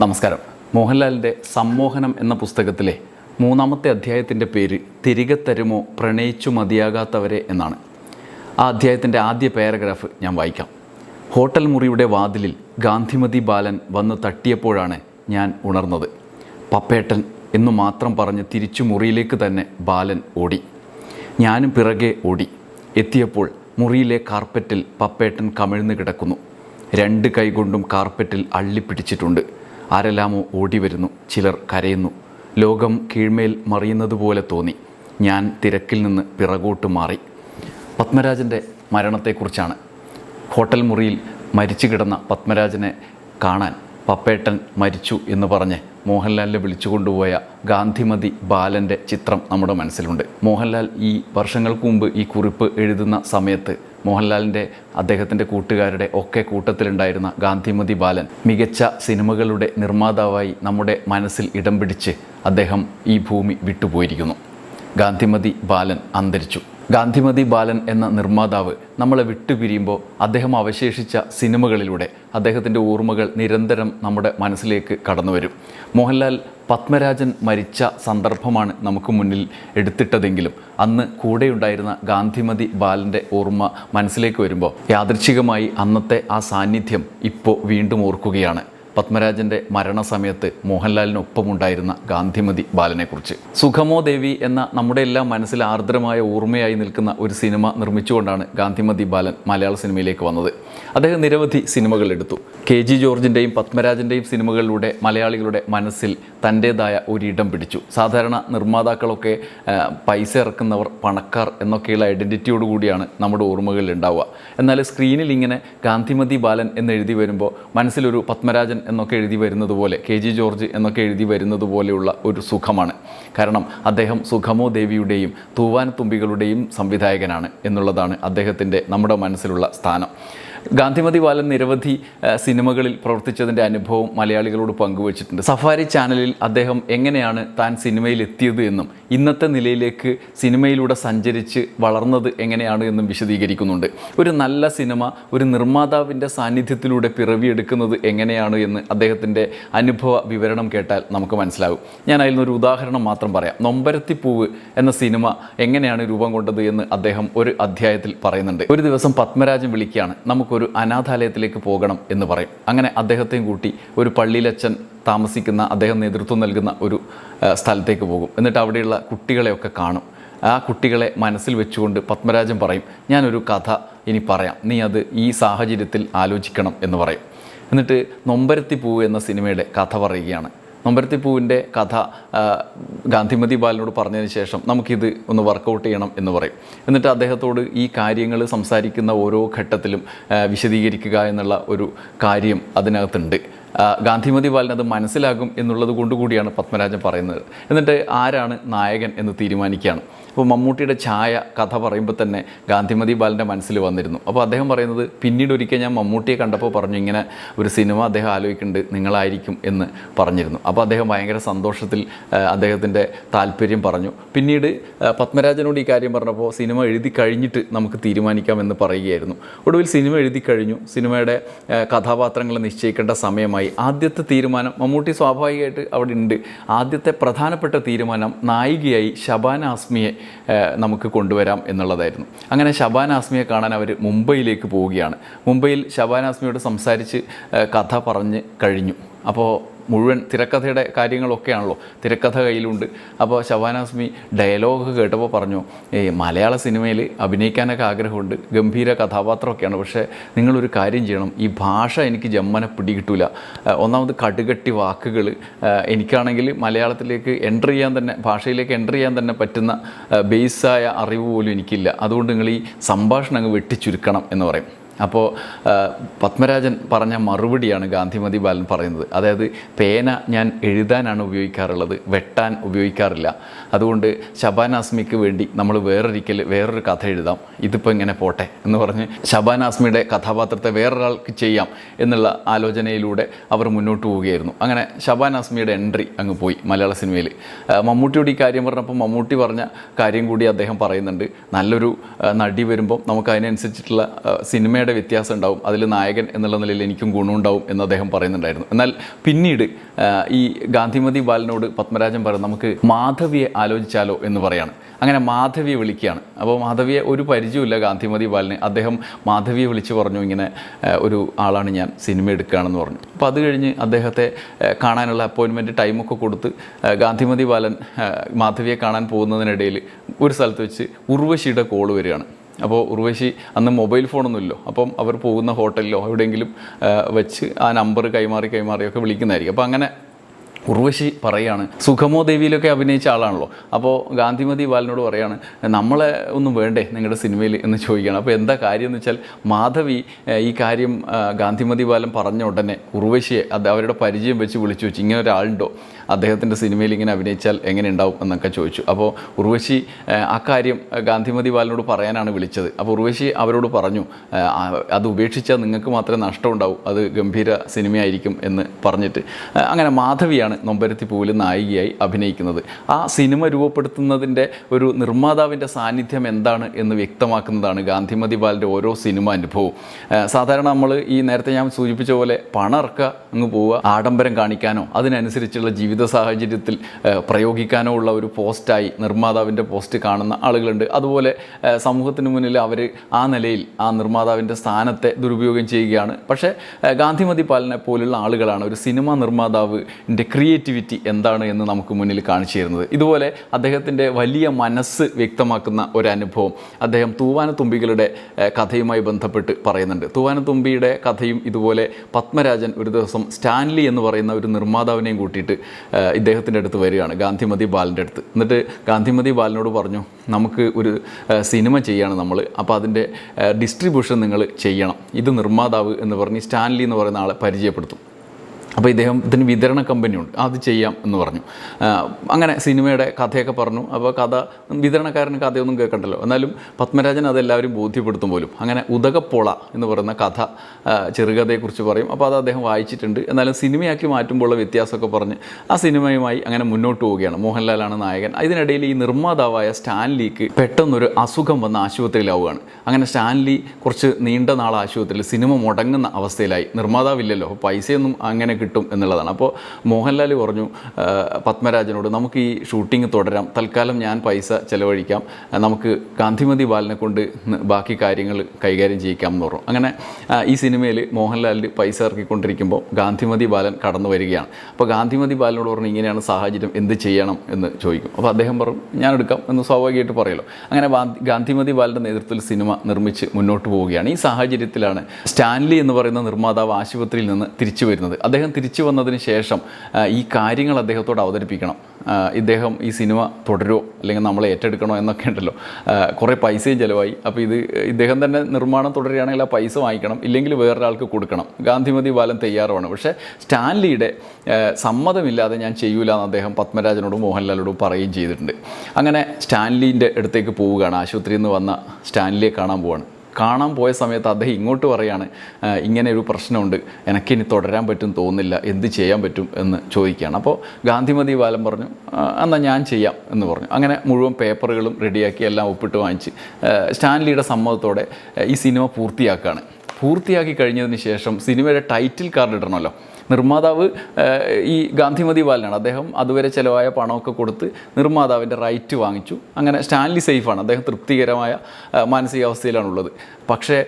നമസ്കാരം. മോഹൻലാലിന്റെ സമ്മോഹനം എന്ന പുസ്തകത്തിലെ മൂന്നാമത്തെ അധ്യായത്തിന്റെ പേര് തിരികെ തരുമോ പ്രണയിച്ചു മതിയാകാത്തവരെ എന്നാണ്. ആ അധ്യായത്തിന്റെ ആദ്യ പാരഗ്രാഫ് ഞാൻ വായിക്കാം. ഹോട്ടൽ മുറിയുടെ വാതിലിൽ ഗാന്ധിമതി ബാലൻ വന്ന് തട്ടിയപ്പോഴാണ് ഞാൻ ഉണർന്നത്. പപ്പേട്ടൻ എന്നു മാത്രം പറഞ്ഞ് തിരിച്ചു മുറിയിലേക്ക് തന്നെ ബാലൻ ഓടി. ഞാനും പിറകെ ഓടി. എത്തിയപ്പോൾ മുറിയിലെ കാർപ്പറ്റിൽ പപ്പേട്ടൻ കമിഴ്ന്ന് കിടക്കുന്നു. രണ്ട് കൈകൊണ്ടും കാർപ്പറ്റിൽ അള്ളിപ്പിടിച്ചിട്ടുണ്ട്. ആരെല്ലാമോ ഓടി വരുന്നു ചിലർ കരയുന്നു. ലോകം കീഴ്മേൽ മറിയുന്നത് പോലെ തോന്നി. ഞാൻ തിരക്കിൽ നിന്ന് പിറകോട്ട് മാറി. പത്മരാജന്റെ മരണത്തെക്കുറിച്ചാണ്. ഹോട്ടൽ മുറിയിൽ മരിച്ചു കിടന്ന പത്മരാജനെ കാണാൻ പപ്പേട്ടൻ മരിച്ചു എന്ന് പറഞ്ഞ് മോഹൻലാലിനെ വിളിച്ചുകൊണ്ടുപോയ ഗാന്ധിമതി ബാലന്റെ ചിത്രം നമ്മുടെ മനസ്സിലുണ്ട്. മോഹൻലാൽ ഈ വർഷങ്ങൾക്ക് മുമ്പ് ഈ കുറിപ്പ് എഴുതുന്ന സമയത്ത് മോഹൻലാലിന്റെ അദ്ദേഹത്തിന്റെ കൂട്ടുകാരുടെ ഒക്കെ കൂട്ടത്തിലുണ്ടായിരുന്ന ഗാന്ധിമതി ബാലൻ മികച്ച സിനിമകളുടെ നിർമ്മാതാവായി നമ്മുടെ മനസ്സിൽ ഇടം പിടിച്ച് അദ്ദേഹം ഈ ഭൂമി വിട്ടുപോയിരിക്കുന്നു. ഗാന്ധിമതി ബാലൻ അന്തരിച്ചു. ഗാന്ധിമതി ബാലൻ എന്ന നിർമ്മാതാവ് നമ്മളെ വിട്ടുപിരിയുമ്പോൾ അദ്ദേഹം അവശേഷിച്ച സിനിമകളിലൂടെ അദ്ദേഹത്തിന്റെ ഓർമ്മകൾ നിരന്തരം നമ്മുടെ മനസ്സിലേക്ക് കടന്നു വരും മോഹൻലാൽ പത്മരാജൻ മരിച്ച സന്ദർഭമാണ് നമുക്ക് മുന്നിൽ എടുത്തിട്ടതെങ്കിലും അന്ന് കൂടെയുണ്ടായിരുന്ന ഗാന്ധിമതി ബാലന്റെ ഓർമ്മ മനസ്സിലേക്ക് വരുമ്പോൾ യാദൃച്ഛികമായി അന്നത്തെ ആ സാന്നിധ്യം ഇപ്പോൾ വീണ്ടും ഓർക്കുകയാണ്. പത്മരാജന്റെ മരണസമയത്ത് മോഹൻലാലിനൊപ്പമുണ്ടായിരുന്ന ഗാന്ധിമതി ബാലനെക്കുറിച്ച്. സുഖമോ ദേവി എന്ന നമ്മുടെ എല്ലാം മനസ്സിൽ ആർദ്രമായ ഓർമ്മയായി നിൽക്കുന്ന ഒരു സിനിമ നിർമ്മിച്ചുകൊണ്ടാണ് ഗാന്ധിമതി ബാലൻ മലയാള സിനിമയിലേക്ക് വന്നത്. അദ്ദേഹം നിരവധി സിനിമകൾ എടുത്തു. കെ ജി ജോർജിന്റെയും പത്മരാജന്റെയും സിനിമകളിലൂടെ മലയാളികളുടെ മനസ്സിൽ തന്റേതായ ഒരിടം പിടിച്ചു. സാധാരണ നിർമ്മാതാക്കളൊക്കെ പൈസ ഇറക്കുന്നവർ പണക്കാർ എന്നൊക്കെയുള്ള ഐഡന്റിറ്റിയോടുകൂടിയാണ് നമ്മുടെ ഓർമ്മകളിൽ ഉണ്ടാവുക. എന്നാൽ സ്ക്രീനിൽ ഇങ്ങനെ ഗാന്ധിമതി ബാലൻ എന്ന് എഴുതി വരുമ്പോൾ മനസ്സിലൊരു പത്മരാജൻ എന്നൊക്കെ എഴുതി വരുന്നത് പോലെ കെ ജി ജോർജ് എന്നൊക്കെ എഴുതി വരുന്നത് പോലെയുള്ള ഒരു സുഖമാണ്. കാരണം അദ്ദേഹം സുഖമോ ദേവിയുടെയും തൂവാൻ തുമ്പികളുടെയും സംവിധായകനാണ് എന്നുള്ളതാണ് അദ്ദേഹത്തിന്റെ നമ്മുടെ മനസ്സിലുള്ള സ്ഥാനം. ഗാന്ധിമതി ബാലൻ നിരവധി സിനിമകളിൽ പ്രവർത്തിച്ചതിന്റെ അനുഭവം മലയാളികളോട് പങ്കുവച്ചിട്ടുണ്ട്. സഫാരി ചാനലിൽ അദ്ദേഹം എങ്ങനെയാണ് താൻ സിനിമയിൽ എത്തിയത് എന്നും ഇന്നത്തെ നിലയിലേക്ക് സിനിമയിലൂടെ സഞ്ചരിച്ച് വളർന്നത് എങ്ങനെയാണ് എന്നും വിശദീകരിക്കുന്നുണ്ട്. ഒരു നല്ല സിനിമ ഒരു നിർമ്മാതാവിന്റെ സാന്നിധ്യത്തിലൂടെ പിറവിയെടുക്കുന്നത് എങ്ങനെയാണ് എന്ന് അദ്ദേഹത്തിന്റെ അനുഭവ വിവരണം കേട്ടാൽ നമുക്ക് മനസ്സിലാകും ഞാൻ അതിൽ നിന്നൊരു ഉദാഹരണം മാത്രം പറയാം. നൊമ്പരത്തിപ്പൂവ് എന്ന സിനിമ എങ്ങനെയാണ് രൂപം കൊണ്ടത് എന്ന് അദ്ദേഹം ഒരു അധ്യായത്തിൽ പറയുന്നുണ്ട്. ഒരു ദിവസം പത്മരാജൻ വിളിക്കുകയാണ് നമുക്കൊരു അനാഥാലയത്തിലേക്ക് പോകണം എന്ന് പറയും. അങ്ങനെ അദ്ദേഹത്തെയും കൂട്ടി ഒരു പള്ളിയിലച്ഛൻ താമസിക്കുന്ന അദ്ദേഹം നേതൃത്വം നൽകുന്ന ഒരു സ്ഥലത്തേക്ക് പോകും. എന്നിട്ട് അവിടെയുള്ള കുട്ടികളെയൊക്കെ കാണും. ആ കുട്ടികളെ മനസ്സിൽ വെച്ചുകൊണ്ട് പത്മരാജൻ പറയും ഞാനൊരു കഥ ഇനി പറയാം. നീ അത് ഈ സാഹചര്യത്തിൽ ആലോചിക്കണം എന്ന് പറയും. എന്നിട്ട് നൊമ്പരത്തി പൂവ് എന്ന സിനിമയുടെ കഥ പറയുകയാണ്. നൊമ്പരത്തിപ്പൂവിന്റെ കഥ ഗാന്ധിമതി ബാലനോട് പറഞ്ഞതിന് ശേഷം നമുക്കിത് ഒന്ന് വർക്കൗട്ട് ചെയ്യണം എന്ന് പറയും. എന്നിട്ട് അദ്ദേഹത്തോട് ഈ കാര്യങ്ങൾ സംസാരിക്കുന്ന ഓരോ ഘട്ടത്തിലും വിശദീകരിക്കുക എന്നുള്ള ഒരു കാര്യം അതിനകത്തുണ്ട്. ഗാന്ധിമതി ബാലൻ അത് മനസ്സിലാകും എന്നുള്ളത് കൊണ്ടുകൂടിയാണ് പത്മരാജൻ പറയുന്നത്. എന്നിട്ട് ആരാണ് നായകൻ എന്ന് തീരുമാനിക്കുകയാണ്. അപ്പോൾ മമ്മൂട്ടിയുടെ ഛായ കഥ പറയുമ്പോൾ തന്നെ ഗാന്ധിമതി ബാലന്റെ മനസ്സിൽ വന്നിരുന്നു. അപ്പോൾ അദ്ദേഹം പറയുന്നത് പിന്നീട് ഒരിക്കൽ ഞാൻ മമ്മൂട്ടിയെ കണ്ടപ്പോൾ പറഞ്ഞു ഇങ്ങനെ ഒരു സിനിമ അദ്ദേഹം ആലോചിക്കുന്നുണ്ട് നിങ്ങളായിരിക്കും എന്ന് പറഞ്ഞിരുന്നു. അപ്പോൾ അദ്ദേഹം ഭയങ്കര സന്തോഷത്തിൽ അദ്ദേഹത്തിന്റെ താല്പര്യം പറഞ്ഞു. പിന്നീട് പത്മരാജനോട് ഈ കാര്യം പറഞ്ഞപ്പോൾ സിനിമ എഴുതി കഴിഞ്ഞിട്ട് നമുക്ക് തീരുമാനിക്കാമെന്ന് പറയുകയായിരുന്നു. ഒടുവിൽ സിനിമ എഴുതി കഴിഞ്ഞു. സിനിമയുടെ കഥാപാത്രങ്ങൾ നിശ്ചയിക്കേണ്ട സമയമായി. ആദ്യത്തെ തീരുമാനം മമ്മൂട്ടി സ്വാഭാവികമായിട്ട് അവിടെ ഉണ്ട്. ആദ്യത്തെ പ്രധാനപ്പെട്ട തീരുമാനം നായികയായി ഷബാന ആസ്മിയെ നമുക്ക് കൊണ്ടുവരാം എന്നുള്ളതായിരുന്നു. അങ്ങനെ ഷബാന ആസ്മിയെ കാണാൻ അവർ മുംബൈയിലേക്ക് പോവുകയാണ്. മുംബൈയിൽ ഷബാന ആസ്മിയോട് സംസാരിച്ച് കഥ പറഞ്ഞ് കഴിഞ്ഞു. അപ്പോൾ മുഴുവൻ തിരക്കഥയുടെ കാര്യങ്ങളൊക്കെയാണല്ലോ തിരക്കഥ കയ്യിലുണ്ട്. അപ്പോൾ ശബാനാസ്മി ഡയലോഗ് കേട്ടപ്പോൾ പറഞ്ഞു മലയാള സിനിമയിൽ അഭിനയിക്കാനൊക്കെ ആഗ്രഹമുണ്ട്. ഗംഭീര കഥാപാത്രമൊക്കെയാണ്. പക്ഷേ നിങ്ങളൊരു കാര്യം ചെയ്യണം. ഈ ഭാഷ എനിക്ക് ജമ്മനെ പിടികിട്ടില്ല ഒന്നാമത് കടുകട്ടി വാക്കുകൾ എനിക്കാണെങ്കിൽ മലയാളത്തിലേക്ക് എന്റർ ചെയ്യാൻ തന്നെ ഭാഷയിലേക്ക് എന്റർ ചെയ്യാൻ തന്നെ പറ്റുന്ന ബേസായ അറിവ് പോലും എനിക്കില്ല. അതുകൊണ്ട് നിങ്ങൾ ഈ സംഭാഷണം അങ്ങ് വെട്ടിച്ചുരുക്കണം എന്ന് പറയും. അപ്പോൾ പത്മരാജൻ പറഞ്ഞ മറുപടിയാണ് ഗാന്ധിമതി ബാലൻ പറയുന്നത്. അതായത് പേന ഞാൻ എഴുതാനാണ് ഉപയോഗിക്കാറുള്ളത് വെട്ടാൻ ഉപയോഗിക്കാറില്ല. അതുകൊണ്ട് ശബാനാസ്മിക്ക് വേണ്ടി നമ്മൾ വേറൊരിക്കൽ വേറൊരു കഥ എഴുതാം. ഇതിപ്പോൾ ഇങ്ങനെ പോട്ടെ എന്ന് പറഞ്ഞ് ശബാനാസ്മിയുടെ കഥാപാത്രത്തെ വേറൊരാൾക്ക് ചെയ്യാം എന്നുള്ള ആലോചനയിലൂടെ അവർ മുന്നോട്ട് പോവുകയായിരുന്നു. അങ്ങനെ ശബാനാസ്മിയുടെ എൻട്രി അങ്ങ് പോയി മലയാള സിനിമയിൽ മമ്മൂട്ടിയുടെ ഈ കാര്യം പറഞ്ഞപ്പോൾ മമ്മൂട്ടി പറഞ്ഞ കാര്യം കൂടി അദ്ദേഹം പറയുന്നുണ്ട്. നല്ലൊരു നടി വരുമ്പോൾ നമുക്ക് അതിനനുസരിച്ചിട്ടുള്ള സിനിമ സിനിമയുടെ സിനിമയുടെ വ്യത്യാസം ഉണ്ടാവും അതിൽ നായകൻ എന്നുള്ള നിലയിൽ എനിക്കും ഗുണമുണ്ടാവും എന്ന് അദ്ദേഹം പറയുന്നുണ്ടായിരുന്നു. എന്നാൽ പിന്നീട് ഈ ഗാന്ധിമതി ബാലനോട് പത്മരാജൻ പറയും നമുക്ക് മാധവിയെ ആലോചിച്ചാലോ എന്ന് പറയാണ്. അങ്ങനെ മാധവിയെ വിളിക്കുകയാണ്. അപ്പോൾ മാധവിയെ ഒരു പരിചയമില്ല ഗാന്ധിമതി ബാലന്. അദ്ദേഹം മാധവിയെ വിളിച്ച് പറഞ്ഞു ഇങ്ങനെ ഒരു ആളാണ് ഞാൻ സിനിമ എടുക്കുകയാണെന്ന് പറഞ്ഞു. അപ്പോൾ അത് കഴിഞ്ഞ് അദ്ദേഹത്തെ കാണാനുള്ള അപ്പോയിൻമെന്റ് ടൈമൊക്കെ കൊടുത്ത് ഗാന്ധിമതി ബാലൻ മാധവിയെ കാണാൻ പോകുന്നതിനിടയിൽ ഒരു സ്ഥലത്ത് വെച്ച് ഉർവശിയുടെ കോൾ വരികയാണ്. അപ്പോൾ ഉർവശി അന്ന് മൊബൈൽ ഫോണൊന്നുമില്ലോ. അപ്പം അവർ പോകുന്ന ഹോട്ടലിലോ എവിടെയെങ്കിലും വെച്ച് ആ നമ്പർ കൈമാറി കൈമാറിയൊക്കെ വിളിക്കുന്നതായിരിക്കും. അപ്പോൾ അങ്ങനെ ഉർവശി പറയാണ് സുഖമോ ദേവിയിലൊക്കെ അഭിനയിച്ച ആളാണല്ലോ? അപ്പോൾ ഗാന്ധിമതി ബാലനോട് പറയാണ് നമ്മളെ ഒന്നും വേണ്ടേ നിങ്ങളുടെ സിനിമയിൽ? എന്ന് ചോദിക്കുകയാണ്. അപ്പോൾ എന്താ കാര്യം എന്ന് വെച്ചാൽ മാധവി ഈ കാര്യം ഗാന്ധിമതി ബാലൻ പറഞ്ഞ ഉടനെ ഉർവശിയെ അത് അവരുടെ പരിചയം വെച്ച് വിളിച്ചു വെച്ചു ഇങ്ങനെ ഒരാളുണ്ടോ? അദ്ദേഹത്തിന്റെ സിനിമയിൽ ഇങ്ങനെ അഭിനയിച്ചാൽ എങ്ങനെ ഉണ്ടാവും എന്നൊക്കെ ചോദിച്ചു. അപ്പോൾ ഉർവശി ആ കാര്യം ഗാന്ധിമതി ബാലനോട് പറയാനാണ് വിളിച്ചത്. അപ്പോൾ ഉർവശി അവരോട് പറഞ്ഞു അത് ഉപേക്ഷിച്ചാൽ നിങ്ങൾക്ക് മാത്രമേ നഷ്ടം ഉണ്ടാവും അത് ഗംഭീര സിനിമയായിരിക്കും എന്ന് പറഞ്ഞിട്ട്. അങ്ങനെ മാധവിയാണ് നൊമ്പരത്തി പൂവിൽ നായികയായി അഭിനയിക്കുന്നത്. ആ സിനിമ രൂപപ്പെടുത്തുന്നതിന്റെ ഒരു നിർമ്മാതാവിന്റെ സാന്നിധ്യം എന്താണ് എന്ന് വ്യക്തമാക്കുന്നതാണ് ഗാന്ധിമതി ബാലിന്റെ ഓരോ സിനിമ അനുഭവവും. സാധാരണ നമ്മൾ ഈ നേരത്തെ ഞാൻ സൂചിപ്പിച്ച പോലെ പണം ഇറക്കുക അങ്ങ് പോവുക ആഡംബരം കാണിക്കാനോ അതിനനുസരിച്ചുള്ള ജീവിത സാഹചര്യത്തിൽ ഏഹ്, പ്രയോഗിക്കാനോ ഉള്ള ഒരു പോസ്റ്റായി നിർമ്മാതാവിന്റെ പോസ്റ്റ് കാണുന്ന ആളുകളുണ്ട്. അതുപോലെ സമൂഹത്തിന് മുന്നിൽ അവർ ആ നിലയിൽ ആ നിർമ്മാതാവിന്റെ സ്ഥാനത്തെ ദുരുപയോഗം ചെയ്യുകയാണ്. പക്ഷേ ഗാന്ധിമതി പാലനെ പോലുള്ള ആളുകളാണ് ഒരു സിനിമാ നിർമ്മാതാവിന്റെ ക്രിയേറ്റിവിറ്റി എന്താണ് എന്ന് നമുക്ക് മുന്നിൽ കാണിച്ചു തരുന്നത്. ഇതുപോലെ അദ്ദേഹത്തിന്റെ വലിയ മനസ്സ് വ്യക്തമാക്കുന്ന ഒരു അനുഭവം അദ്ദേഹം തൂവാനത്തുമ്പികളുടെ കഥയുമായി ബന്ധപ്പെട്ട് പറയുന്നുണ്ട്. തൂവാനത്തുമ്പിയുടെ കഥയും ഇതുപോലെ പത്മരാജൻ ഒരു ദിവസം സ്റ്റാൻലി എന്ന് പറയുന്ന ഒരു നിർമ്മാതാവിനെയും കൂട്ടിയിട്ട് ഇദ്ദേഹത്തിന്റെ അടുത്ത് വരികയാണ് ഗാന്ധിമതി ബാലിന്റെ അടുത്ത്. എന്നിട്ട് ഗാന്ധിമതി ബാലിനോട് പറഞ്ഞു നമുക്ക് ഒരു സിനിമ ചെയ്യാണ് നമ്മൾ അപ്പോൾ അതിന്റെ ഡിസ്ട്രിബ്യൂഷൻ നിങ്ങൾ ചെയ്യണം. ഇത് നിർമ്മാതാവ് എന്ന് പറഞ്ഞ് സ്റ്റാൻലി എന്ന് പറയുന്ന ആളെ പരിചയപ്പെടുത്തും. അപ്പോൾ ഇദ്ദേഹം ഇതിന് വിതരണ കമ്പനിയുണ്ട്. അത് ചെയ്യാം എന്ന് പറഞ്ഞു. അങ്ങനെ സിനിമയുടെ കഥയൊക്കെ പറഞ്ഞു. അപ്പോൾ കഥ വിതരണക്കാരന് കഥയൊന്നും കേൾക്കണ്ടല്ലോ. എന്നാലും പത്മരാജൻ അതെല്ലാവരും ബോധ്യപ്പെടുത്തും പോലും. അങ്ങനെ ഉദകപ്പൊള എന്ന് പറയുന്ന കഥ ചെറുകഥയെക്കുറിച്ച് പറയും. അപ്പോൾ അത് അദ്ദേഹം വായിച്ചിട്ടുണ്ട്. എന്നാലും സിനിമയാക്കി മാറ്റുമ്പോഴുള്ള വ്യത്യാസമൊക്കെ പറഞ്ഞ് ആ സിനിമയുമായി അങ്ങനെ മുന്നോട്ട് പോവുകയാണ്. മോഹൻലാലാണ് നായകൻ. ഇതിനിടയിൽ ഈ നിർമ്മാതാവായ സ്റ്റാൻലിക്ക് പെട്ടെന്നൊരു അസുഖം വന്ന ആശുപത്രിയിലാവുകയാണ്. അങ്ങനെ സ്റ്റാൻലി കുറച്ച് നീണ്ട നാൾ ആശുപത്രിയിൽ സിനിമ മുടങ്ങുന്ന അവസ്ഥയിലായി. നിർമ്മാതാവില്ലല്ലോ. പൈസയൊന്നും അങ്ങനെ കിട്ടും എന്നുള്ളതാണ്. അപ്പോൾ മോഹൻലാൽ പറഞ്ഞു പത്മരാജനോട് നമുക്ക് ഈ ഷൂട്ടിംഗ് തുടരാം. തൽക്കാലം ഞാൻ പൈസ ചിലവഴിക്കാം. നമുക്ക് ഗാന്ധിമതി ബാലിനെ കൊണ്ട് ബാക്കി കാര്യങ്ങൾ കൈകാര്യം ചെയ്യിക്കാം എന്ന് പറഞ്ഞു. അങ്ങനെ ഈ സിനിമയിൽ മോഹൻലാലിന് പൈസ ഇറക്കിക്കൊണ്ടിരിക്കുമ്പോൾ ഗാന്ധിമതി ബാലൻ കടന്നു വരികയാണ്. അപ്പോൾ ഗാന്ധിമതി ബാലനോട് പറഞ്ഞു ഇങ്ങനെയാണ് സാഹചര്യം എന്ത് ചെയ്യണം? എന്ന് ചോദിക്കും. അപ്പോൾ അദ്ദേഹം പറഞ്ഞു ഞാൻ എടുക്കാം എന്ന് സ്വാഭാവികമായിട്ട് പറയുമല്ലോ. അങ്ങനെ ഗാന്ധിമതി ബാലന്റെ നേതൃത്വത്തിൽ സിനിമ നിർമ്മിച്ച് മുന്നോട്ട് പോവുകയാണ്. ഈ സാഹചര്യത്തിലാണ് സ്റ്റാൻലി എന്ന് പറയുന്ന നിർമ്മാതാവ് ആശുപത്രിയിൽ നിന്ന് തിരിച്ചു വരുന്നത്. അദ്ദേഹം തിരിച്ചു വന്നതിന് ശേഷം ഈ കാര്യങ്ങൾ അദ്ദേഹത്തോട് അവതരിപ്പിക്കണം. ഇദ്ദേഹം ഈ സിനിമ തുടരുമോ അല്ലെങ്കിൽ നമ്മൾ ഏറ്റെടുക്കണോ എന്നൊക്കെ ഉണ്ടല്ലോ. കുറേ പൈസയും ചിലവായി. അപ്പോൾ ഇത് ഇദ്ദേഹം തന്നെ നിർമ്മാണം തുടരുകയാണെങ്കിൽ ആ പൈസ വാങ്ങിക്കണം. ഇല്ലെങ്കിൽ വേറൊരാൾക്ക് കൊടുക്കണം. ഗാന്ധിമതി ബാലൻ തയ്യാറുമാണ് പക്ഷേ സ്റ്റാൻലിയുടെ സമ്മതമില്ലാതെ ഞാൻ ചെയ്യൂല എന്ന് അദ്ദേഹം പത്മരാജനോടും മോഹൻലാലിനോടും പറയുകയും ചെയ്തിട്ടുണ്ട്. അങ്ങനെ സ്റ്റാൻലിന്റെ അടുത്തേക്ക് പോവുകയാണ്. ആശുപത്രിയിൽ നിന്ന് വന്ന സ്റ്റാൻലിയെ കാണാൻ പോവാണ്. കാണാൻ പോയ സമയത്ത് അദ്ദേഹം ഇങ്ങോട്ട് പറയാണ് ഇങ്ങനെ ഒരു പ്രശ്നമുണ്ട്. എനിക്കിനി തുടരാൻ പറ്റും തോന്നില്ല എന്ത് ചെയ്യാൻ പറ്റും? എന്ന് ചോദിക്കുകയാണ്. അപ്പോൾ ഗാന്ധിമതി ബാലൻ പറഞ്ഞു "ആ, എന്നാൽ ഞാൻ ചെയ്യാം എന്ന് പറഞ്ഞു. അങ്ങനെ മുഴുവൻ പേപ്പറുകളും റെഡിയാക്കി എല്ലാം ഒപ്പിട്ട് വാങ്ങിച്ച് സ്റ്റാൻലിയുടെ സമ്മതത്തോടെ ഈ സിനിമ പൂർത്തിയാക്കുകയാണ്. പൂർത്തിയാക്കി കഴിഞ്ഞതിന് ശേഷം സിനിമയുടെ ടൈറ്റിൽ കാർഡ് ഇടണമല്ലോ. നിർമ്മാതാവ് ഈ ഗാന്ധിമതി ബാലനാണ് അദ്ദേഹം അതുവരെ ചിലവായ പണമൊക്കെ കൊടുത്ത് നിർമ്മാതാവിന്റെ റൈറ്റ് വാങ്ങിച്ചു. അങ്ങനെ സ്റ്റാൻലി സേഫാണ് അദ്ദേഹം തൃപ്തികരമായ മാനസികാവസ്ഥയിലാണുള്ളത്. പക്ഷേ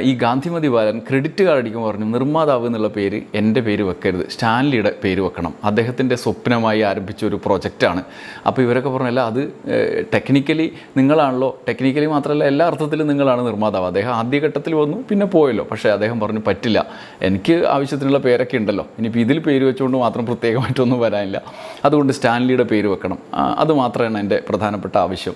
ഈ ഗാന്ധിമതി ബാലൻ ക്രെഡിറ്റ് കാർഡ് അടിക്കുമ്പോൾ പറഞ്ഞു നിർമ്മാതാവ് എന്നുള്ള പേര് എന്റെ പേര് വെക്കരുത്. സ്റ്റാൻലിയുടെ പേര് വെക്കണം. അദ്ദേഹത്തിന്റെ സ്വപ്നമായി ആരംഭിച്ച ഒരു പ്രൊജക്റ്റാണ്. അപ്പോൾ ഇവരൊക്കെ പറഞ്ഞല്ല അത് ടെക്നിക്കലി നിങ്ങളാണല്ലോ. ടെക്നിക്കലി മാത്രമല്ല എല്ലാ അർത്ഥത്തിലും നിങ്ങളാണ് നിർമ്മാതാവ്. അദ്ദേഹം ആദ്യഘട്ടത്തിൽ വന്നു പിന്നെ പോയല്ലോ. പക്ഷേ അദ്ദേഹം പറഞ്ഞു പറ്റില്ല. എനിക്ക് ആവശ്യത്തിനുള്ള പേരൊക്കെ ഉണ്ടല്ലോ. ഇനിയിപ്പോൾ ഇതിൽ പേര് വെച്ചുകൊണ്ട് മാത്രം പ്രത്യേകമായിട്ടൊന്നും വരാനില്ല. അതുകൊണ്ട് സ്റ്റാൻലിയുടെ പേര് വെക്കണം. അത് മാത്രമാണ് എന്റെ പ്രധാനപ്പെട്ട ആവശ്യം.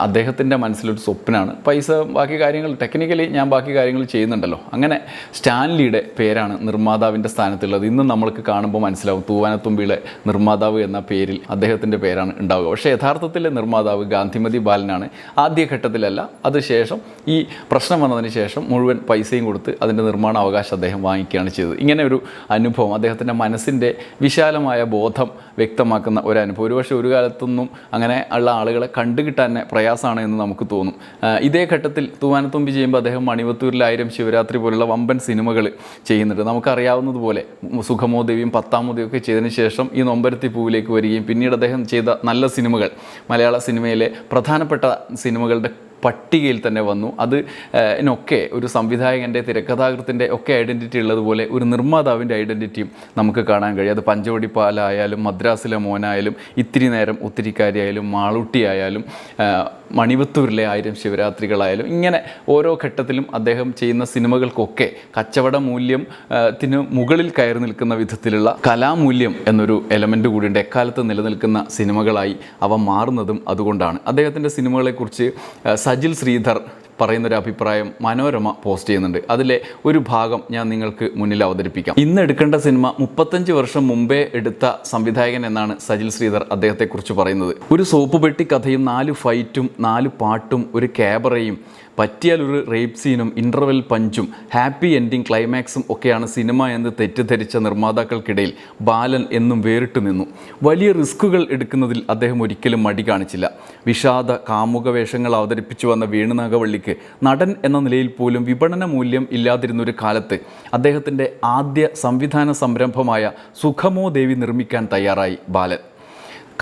അദ്ദേഹത്തിന്റെ മനസ്സിലൊരു സ്വപ്നമാണ് പൈസ ബാക്കി കാര്യങ്ങൾ ടെക്നിക്കലി ഞാൻ ബാക്കി കാര്യങ്ങൾ ചെയ്യുന്നുണ്ടല്ലോ. അങ്ങനെ സ്റ്റാൻലിയുടെ പേരാണ് നിർമ്മാതാവിന്റെ സ്ഥാനത്തുള്ളത്. ഇന്ന് നമ്മൾക്ക് കാണുമ്പോൾ മനസ്സിലാവും തൂവാനത്തുമ്പിയുടെ നിർമ്മാതാവ് എന്ന പേരിൽ അദ്ദേഹത്തിന്റെ പേരാണ് ഉണ്ടാവുക. പക്ഷേ യഥാർത്ഥത്തിലെ നിർമ്മാതാവ് ഗാന്ധിമതി ബാലനാണ്. ആദ്യഘട്ടത്തിലല്ല അതിനുശേഷം ഈ പ്രശ്നം വന്നതിന് ശേഷം മുഴുവൻ പൈസയും കൊടുത്ത് അതിന്റെ നിർമ്മാണ അവകാശം അദ്ദേഹം വാങ്ങിക്കുകയാണ് ചെയ്തത്. ഇങ്ങനെ ഒരു അനുഭവം അനുഭവം അദ്ദേഹത്തിന്റെ മനസ്സിന്റെ വിശാലമായ ബോധം വ്യക്തമാക്കുന്ന ഒരു അനുഭവം ഒരുപക്ഷെ ഒരു കാലത്തൊന്നും അങ്ങനെ ഉള്ള ആളുകളെ കണ്ടുകിട്ടാൻ തന്നെ പ്രയാസമാണ് എന്ന് നമുക്ക് തോന്നും. ഇതേ ഘട്ടത്തിൽ തൂവാനത്തുമ്പി ചെയ്യുമ്പോൾ അദ്ദേഹം മണിവത്തൂരിൽ ആയിരം ശിവരാത്രി പോലുള്ള വമ്പൻ സിനിമകൾ ചെയ്യുന്നുണ്ട്. നമുക്കറിയാവുന്നതുപോലെ സുഖമോ ദേവിയും പത്താമോദേവിയും ഒക്കെ ചെയ്തതിന് ശേഷം ഈ നൊമ്പരത്തി പൂവിലേക്ക് വരികയും പിന്നീട് അദ്ദേഹം ചെയ്ത നല്ല സിനിമകൾ മലയാള സിനിമയിലെ പ്രധാനപ്പെട്ട സിനിമകളുടെ പട്ടികയിൽ തന്നെ വന്നു. അത് ഒക്കെ ഒരു സംവിധായകന്റെ തിരക്കഥാകൃത്തിന്റെ ഒക്കെ ഐഡന്റിറ്റി ഉള്ളതുപോലെ ഒരു നിർമ്മാതാവിന്റെ ഐഡന്റിറ്റിയും നമുക്ക് കാണാൻ കഴിയും. അത് പഞ്ചവടി പാലായാലും മദ്രാസിലെ മോനായാലും ഇത്തിരി നേരം ഒത്തിരിക്കാരിയായാലും മാളൂട്ടിയായാലും മണിവത്തൂരിലെ ആയിരം ശിവരാത്രികളായാലും ഇങ്ങനെ ഓരോ ഘട്ടത്തിലും അദ്ദേഹം ചെയ്യുന്ന സിനിമകൾക്കൊക്കെ കച്ചവട മൂല്യത്തിന് മുകളിൽ കയറി നിൽക്കുന്ന വിധത്തിലുള്ള കലാമൂല്യം എന്നൊരു എലമെന്റ് കൂടിയുണ്ട് എക്കാലത്ത് നിലനിൽക്കുന്ന സിനിമകളായി അവ മാറുന്നതും അതുകൊണ്ടാണ്. അദ്ദേഹത്തിന്റെ സിനിമകളെക്കുറിച്ച് സജിൽ ശ്രീധർ പറയുന്നൊരു അഭിപ്രായം മനോരമ പോസ്റ്റ് ചെയ്യുന്നുണ്ട്. അതിലെ ഒരു ഭാഗം ഞാൻ നിങ്ങൾക്ക് മുന്നിൽ അവതരിപ്പിക്കാം. ഇന്ന് എടുക്കേണ്ട സിനിമ മുപ്പത്തഞ്ച് വർഷം മുമ്പേ എടുത്ത സംവിധായകൻ എന്നാണ് സജിൽ ശ്രീധർ അദ്ദേഹത്തെക്കുറിച്ച് പറയുന്നത്. ഒരു സോപ്പ് പെട്ടി കഥയും നാല് ഫൈറ്റും നാല് പാട്ടും ഒരു ക്യാബറയും പറ്റിയാൽ ഒരു റേപ്പ് സീനും ഇന്റർവെൽ പഞ്ചും ഹാപ്പി എൻഡിങ് ക്ലൈമാക്സും ഒക്കെയാണ് സിനിമ എന്ന് തെറ്റിദ്ധരിച്ച നിർമ്മാതാക്കൾക്കിടയിൽ ബാലൻ എന്നും വേറിട്ട് നിന്നു. വലിയ റിസ്കുകൾ എടുക്കുന്നതിൽ അദ്ദേഹം ഒരിക്കലും മടി കാണിച്ചില്ല. വിഷാദ കാമുക വേഷങ്ങൾ അവതരിപ്പിച്ചു വന്ന വേണുനാഗവള്ളിക്ക് നടൻ എന്ന നിലയിൽ പോലും വിപണന മൂല്യം ഇല്ലാതിരുന്നൊരു കാലത്ത് അദ്ദേഹത്തിന്റെ ആദ്യ സംവിധാന സംരംഭമായ സുഖമോ ദേവി നിർമ്മിക്കാൻ തയ്യാറായി ബാലൻ.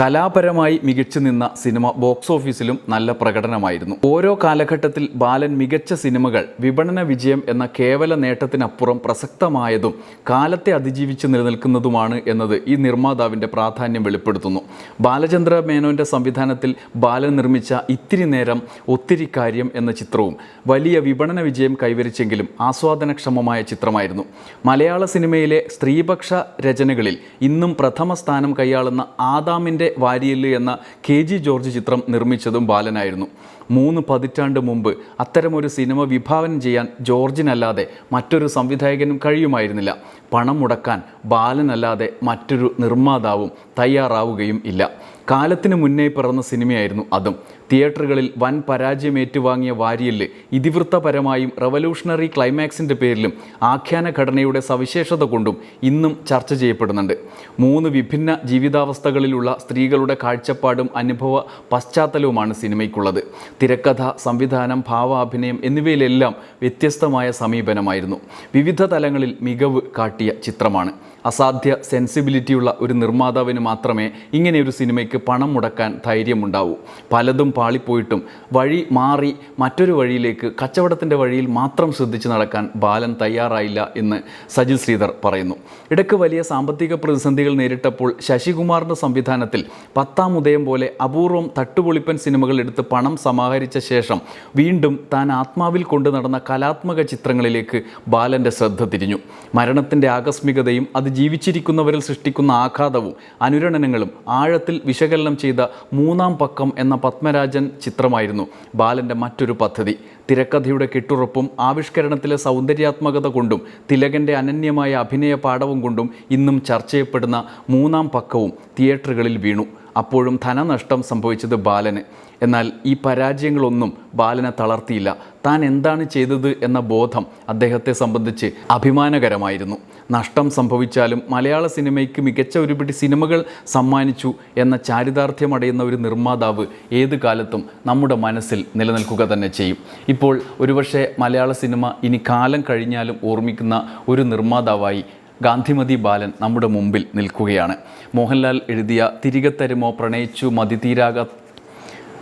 കലാപരമായി മികച്ചു നിന്ന സിനിമ ബോക്സ് ഓഫീസിലും നല്ല പ്രകടനമായിരുന്നു. ഓരോ കാലഘട്ടത്തിൽ ബാലൻ മികച്ച സിനിമകൾ വിപണന വിജയം എന്ന കേവല നേട്ടത്തിനപ്പുറം പ്രസക്തമായതും കാലത്തെ അതിജീവിച്ച് നിലനിൽക്കുന്നതുമാണ് എന്നത് ഈ നിർമ്മാതാവിന്റെ പ്രാധാന്യം വെളിപ്പെടുത്തുന്നു. ബാലചന്ദ്ര മേനോന്റെ സംവിധാനത്തിൽ ബാലൻ നിർമ്മിച്ച ഇത്തിരി നേരം ഒത്തിരി കാര്യം എന്ന ചിത്രവും വലിയ വിപണന വിജയം കൈവരിച്ചെങ്കിലും ആസ്വാദനക്ഷമമായ ചിത്രമായിരുന്നു. മലയാള സിനിമയിലെ സ്ത്രീപക്ഷ രചനകളിൽ ഇന്നും പ്രഥമ സ്ഥാനം കൈയാളുന്ന ആദാമിന്റെ വാരിയൽ എന്ന കെ ജി ജോർജ് ചിത്രം നിർമ്മിച്ചതും ബാലനായിരുന്നു. മൂന്ന് പതിറ്റാണ്ട് മുമ്പ് അത്തരമൊരു സിനിമ വിഭാവനം ചെയ്യാൻ ജോർജിനല്ലാതെ മറ്റൊരു സംവിധായകനും കഴിയുമായിരുന്നില്ല. പണം മുടക്കാൻ ബാലനല്ലാതെ മറ്റൊരു നിർമ്മാതാവും തയ്യാറാവുകയും ഇല്ല. കാലത്തിന് മുന്നേ പിറന്ന സിനിമയായിരുന്നു അതും. തിയേറ്ററുകളിൽ വൻ പരാജയം ഏറ്റുവാങ്ങിയ വാരിയൽ ഇതിവൃത്തപരമായും റവല്യൂഷണറി ക്ലൈമാക്സിന്റെ പേരിലും ആഖ്യാന ഘടനയുടെ സവിശേഷത കൊണ്ടും ഇന്നും ചർച്ച ചെയ്യപ്പെടുന്നുണ്ട്. മൂന്ന് വിഭിന്ന ജീവിതാവസ്ഥകളിലുള്ള സ്ത്രീകളുടെ കാഴ്ചപ്പാടും അനുഭവ പശ്ചാത്തലവുമാണ് സിനിമയ്ക്കുള്ളത്. തിരക്കഥ സംവിധാനം ഭാവാഭിനയം എന്നിവയിലെല്ലാം വ്യത്യസ്തമായ സമീപനമായിരുന്നു. വിവിധ തലങ്ങളിൽ മികവ് കാട്ടിയ ചിത്രമാണ്. അസാധ്യ സെൻസിബിലിറ്റിയുള്ള ഒരു നിർമ്മാതാവിന് മാത്രമേ ഇങ്ങനെയൊരു സിനിമയ്ക്ക് പണം മുടക്കാൻ ധൈര്യമുണ്ടാവൂ. പലതും പാളിപ്പോയിട്ടും വഴി മാറി മറ്റൊരു വഴിയിലേക്ക് കച്ചവടത്തിന്റെ വഴിയിൽ മാത്രം ശ്രദ്ധിച്ച് നടക്കാൻ ബാലൻ തയ്യാറായില്ല എന്ന് സജിൽ ശ്രീധർ പറയുന്നു. ഇടയ്ക്ക് വലിയ സാമ്പത്തിക പ്രതിസന്ധികൾ നേരിട്ടപ്പോൾ ശശികുമാറിന്റെ സംവിധാനത്തിൽ പത്താം ഉദയം പോലെ അപൂർവം തട്ടുപൊളിപ്പൻ സിനിമകൾ എടുത്ത് പണം സമാഹരിച്ച ശേഷം വീണ്ടും താൻ ആത്മാവിൽ കൊണ്ടു നടന്ന കലാത്മക ചിത്രങ്ങളിലേക്ക് ബാലന്റെ ശ്രദ്ധ തിരിഞ്ഞു. മരണത്തിന്റെ ആകസ്മികതയും അത് ജീവിച്ചിരിക്കുന്നവരിൽ സൃഷ്ടിക്കുന്ന ആഘാതവും അനുരണനങ്ങളും ആഴത്തിൽ വിശകലനം ചെയ്ത മൂന്നാം പക്കം എന്ന പത്മരാജൻ ചിത്രമായിരുന്നു ബാലന്റെ മറ്റൊരു പദ്ധതി. തിരക്കഥയുടെ കെട്ടുറപ്പും ആവിഷ്കരണത്തിലെ സൗന്ദര്യാത്മകത കൊണ്ടും തിലകന്റെ അനന്യമായ അഭിനയ പാഠവും കൊണ്ടും ഇന്നും ചർച്ച ചെയ്യപ്പെടുന്ന മൂന്നാം പക്കവും തിയേറ്ററുകളിൽ വീണു. അപ്പോഴും ധനനഷ്ടം സംഭവിച്ചത് ബാലന്. എന്നാൽ ഈ പരാജയങ്ങളൊന്നും ബാലനെ തളർത്തിയില്ല. താൻ എന്താണ് ചെയ്തത് എന്ന ബോധം അദ്ദേഹത്തെ സംബന്ധിച്ച് അഭിമാനകരമായിരുന്നു. നഷ്ടം സംഭവിച്ചാലും മലയാള സിനിമയ്ക്ക് മികച്ച ഒരുപിടി സിനിമകൾ സമ്മാനിച്ചു എന്ന ചാരിതാർത്ഥ്യമടയുന്ന ഒരു നിർമ്മാതാവ് ഏത് കാലത്തും നമ്മുടെ മനസ്സിൽ നിലനിൽക്കുക തന്നെ ചെയ്യും. ഇപ്പോൾ ഒരുപക്ഷെ മലയാള സിനിമ ഇനി കാലം കഴിഞ്ഞാലും ഓർമ്മിക്കുന്ന ഒരു നിർമ്മാതാവായി ഗാന്ധിമതി ബാലൻ നമ്മുടെ മുമ്പിൽ നിൽക്കുകയാണ്. മോഹൻലാൽ എഴുതിയ തിരികെ തരുമോ പ്രണയിച്ചു മതി തീരാക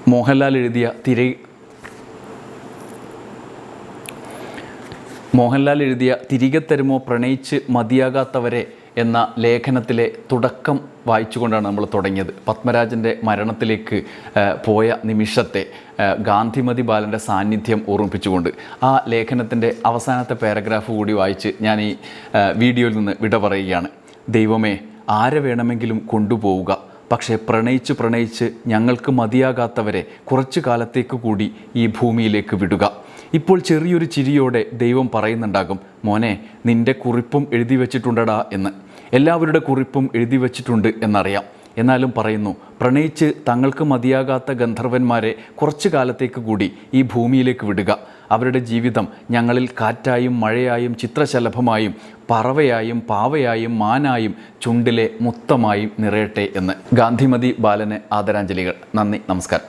മോഹൻലാൽ എഴുതിയ തിരി മോഹൻലാൽ എഴുതിയ തിരികെ തരുമോ പ്രണയിച്ച് മതിയാകാത്തവരെ എന്ന ലേഖനത്തിലെ തുടക്കം വായിച്ചുകൊണ്ടാണ് നമ്മൾ തുടങ്ങിയത്. പത്മരാജന്റെ മരണത്തിലേക്ക് പോയ നിമിഷത്തെ ഗാന്ധിമതി ബാലന്റെ സാന്നിധ്യം ഓർമ്മിപ്പിച്ചുകൊണ്ട് ആ ലേഖനത്തിന്റെ അവസാനത്തെ പാരഗ്രാഫ് കൂടി വായിച്ച് ഞാൻ ഈ വീഡിയോയിൽ നിന്ന് വിട പറയുകയാണ്. ദൈവമേ ആരെ വേണമെങ്കിലും കൊണ്ടുപോവുക. പക്ഷേ പ്രണയിച്ച് പ്രണയിച്ച് ഞങ്ങൾക്ക് മതിയാകാത്തവരെ കുറച്ചു കാലത്തേക്ക് കൂടി ഈ ഭൂമിയിലേക്ക് വിടുക. ഇപ്പോൾ ചെറിയൊരു ചിരിയോടെ ദൈവം പറയുന്നുണ്ടാകും മോനെ നിന്റെ കുറിപ്പും എഴുതി വച്ചിട്ടുണ്ടടാ എന്ന്. എല്ലാവരുടെ കുറിപ്പും എഴുതി വച്ചിട്ടുണ്ട് എന്നറിയാം. എന്നാലും പറയുന്നു പ്രണയിച്ച് തങ്ങൾക്ക് മതിയാകാത്ത ഗന്ധർവന്മാരെ കുറച്ചു കാലത്തേക്ക് കൂടി ഈ ഭൂമിയിലേക്ക് വിടുക. അവരുടെ ജീവിതം ഞങ്ങളിൽ കാറ്റായും മഴയായും ചിത്രശലഭമായും പറവയായും പാവയായും മാനായും ചുണ്ടിലെ മുത്തമായും നിറയട്ടെ എന്ന്. ഗാന്ധിമതി ബാലന് ആദരാഞ്ജലികൾ. നന്ദി നമസ്കാരം.